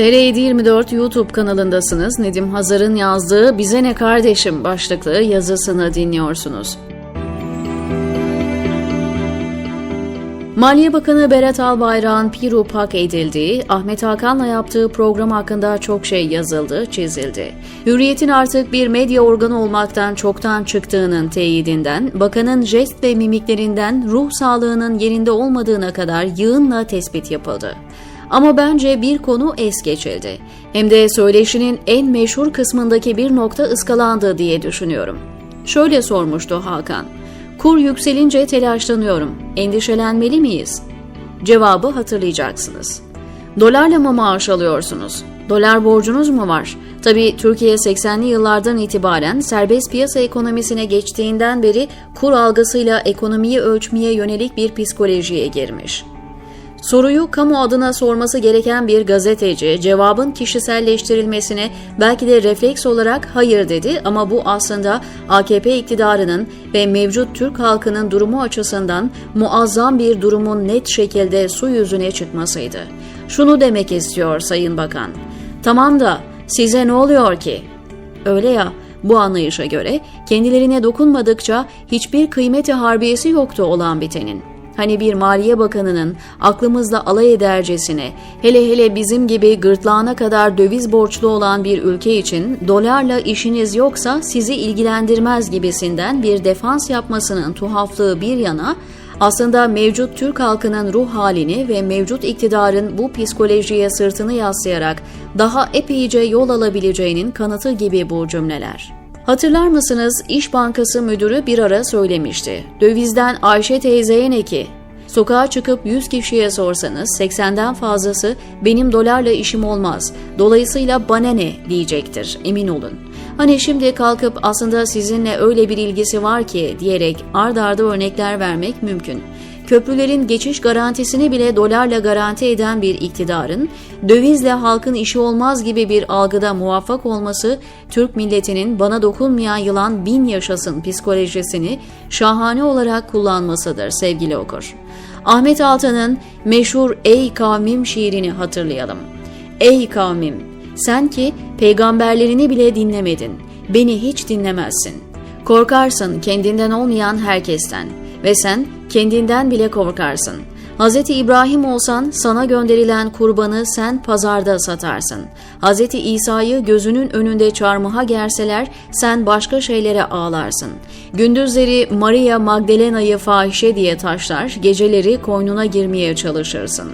TR724 YouTube kanalındasınız. Nedim Hazar'ın yazdığı Bize Ne Kardeşim başlıklı yazısını dinliyorsunuz. Maliye Bakanı Berat Albayrak'ın Piru Pak edildiği, Ahmet Hakan'la yaptığı program hakkında çok şey yazıldı, çizildi. Hürriyet'in artık bir medya organı olmaktan çoktan çıktığının teyidinden, bakanın jest ve mimiklerinden ruh sağlığının yerinde olmadığına kadar yığınla tespit yapıldı. Ama bence bir konu es geçildi. Hem de söyleşinin en meşhur kısmındaki bir nokta ıskalandı diye düşünüyorum. Şöyle sormuştu Hakan. Kur yükselince telaşlanıyorum. Endişelenmeli miyiz? Cevabı hatırlayacaksınız. Dolarla mı maaş alıyorsunuz? Dolar borcunuz mu var? Tabii Türkiye 80'li yıllardan itibaren serbest piyasa ekonomisine geçtiğinden beri kur algısıyla ekonomiyi ölçmeye yönelik bir psikolojiye girmiş. Soruyu kamu adına sorması gereken bir gazeteci cevabın kişiselleştirilmesine belki de refleks olarak hayır dedi ama bu aslında AKP iktidarının ve mevcut Türk halkının durumu açısından muazzam bir durumun net şekilde su yüzüne çıkmasıydı. Şunu demek istiyor Sayın Bakan. Tamam da size ne oluyor ki? Öyle ya bu anlayışa göre kendilerine dokunmadıkça hiçbir kıymeti harbiyesi yoktu olan bitenin. Hani bir Maliye Bakanı'nın aklımızda alay edercesine, hele hele bizim gibi gırtlağına kadar döviz borçlu olan bir ülke için dolarla işiniz yoksa sizi ilgilendirmez gibisinden bir defans yapmasının tuhaflığı bir yana, aslında mevcut Türk halkının ruh halini ve mevcut iktidarın bu psikolojiye sırtını yaslayarak daha epeyce yol alabileceğinin kanıtı gibi bu cümleler. Hatırlar mısınız İş Bankası müdürü bir ara söylemişti. Dövizden Ayşe teyzeye ne ki? Sokağa çıkıp 100 kişiye sorsanız 80'den fazlası benim dolarla işim olmaz. Dolayısıyla bana ne diyecektir emin olun. Hani şimdi kalkıp aslında sizinle öyle bir ilgisi var ki diyerek ard arda örnekler vermek mümkün köprülerin geçiş garantisini bile dolarla garanti eden bir iktidarın dövizle halkın işi olmaz gibi bir algıda muvaffak olması Türk milletinin bana dokunmayan yılan bin yaşasın psikolojisini şahane olarak kullanmasıdır sevgili okur. Ahmet Altan'ın meşhur Ey kavmim şiirini hatırlayalım. Ey kavmim sen ki peygamberlerini bile dinlemedin. Beni hiç dinlemezsin. Korkarsın kendinden olmayan herkesten ve sen kendinden bile korkarsın. Hz. İbrahim olsan sana gönderilen kurbanı sen pazarda satarsın. Hz. İsa'yı gözünün önünde çarmıha gerseler sen başka şeylere ağlarsın. Gündüzleri Maria Magdalena'yı fahişe diye taşlar, geceleri koynuna girmeye çalışırsın.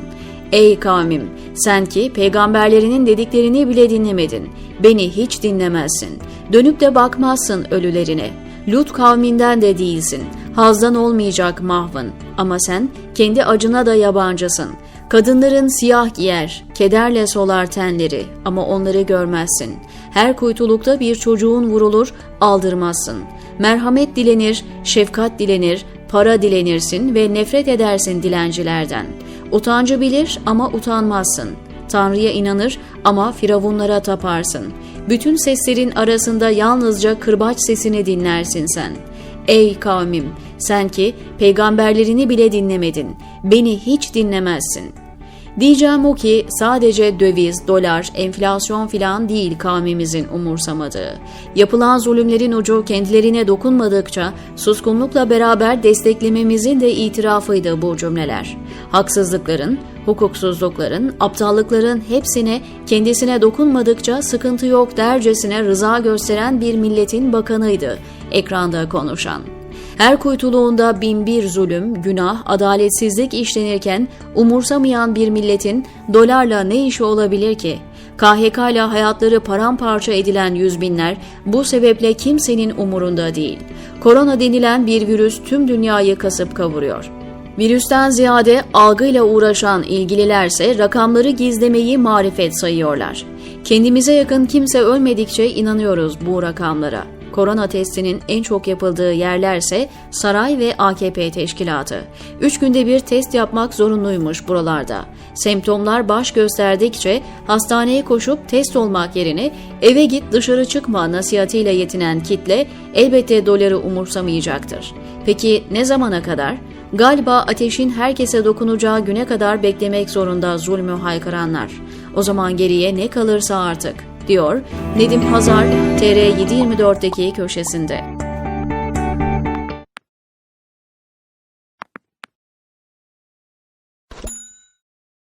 Ey kavmim, sen ki peygamberlerinin dediklerini bile dinlemedin. Beni hiç dinlemezsin. Dönüp de bakmazsın ölülerine. Lut kavminden de değilsin. Hazdan olmayacak mahvın. Ama sen kendi acına da yabancısın. Kadınların siyah giyer, kederle solar tenleri ama onları görmezsin. Her kuytulukta bir çocuğun vurulur, aldırmazsın. Merhamet dilenir, şefkat dilenir, para dilenirsin ve nefret edersin dilencilerden. Utancı bilir ama utanmazsın. Tanrı'ya inanır ama firavunlara taparsın. Bütün seslerin arasında yalnızca kırbaç sesini dinlersin sen. Ey kavmim, sen ki peygamberlerini bile dinlemedin, beni hiç dinlemezsin. Diyeceğim o ki sadece döviz, dolar, enflasyon filan değil kavmimizin umursamadığı. Yapılan zulümlerin ucu kendilerine dokunmadıkça suskunlukla beraber desteklememizin de itirafıydı bu cümleler. Haksızlıkların, hukuksuzlukların, aptallıkların hepsine kendisine dokunmadıkça sıkıntı yok dercesine rıza gösteren bir milletin bakanıydı ekranda konuşan. Her kuytuluğunda bin bir zulüm, günah, adaletsizlik işlenirken umursamayan bir milletin dolarla ne işi olabilir ki? KHK ile hayatları paramparça edilen yüz binler bu sebeple kimsenin umurunda değil. Korona denilen bir virüs tüm dünyayı kasıp kavuruyor. Virüsten ziyade algıyla uğraşan ilgililerse rakamları gizlemeyi marifet sayıyorlar. Kendimize yakın kimse ölmedikçe inanıyoruz bu rakamlara. Korona testinin en çok yapıldığı yerlerse saray ve AKP teşkilatı. Üç günde bir test yapmak zorunluymuş buralarda. Semptomlar baş gösterdikçe hastaneye koşup test olmak yerine eve git dışarı çıkma nasihatıyla yetinen kitle elbette doları umursamayacaktır. Peki ne zamana kadar? Galiba ateşin herkese dokunacağı güne kadar beklemek zorunda zulmü haykıranlar. O zaman geriye ne kalırsa artık, diyor Nedim Hazar TR724'deki köşesinde.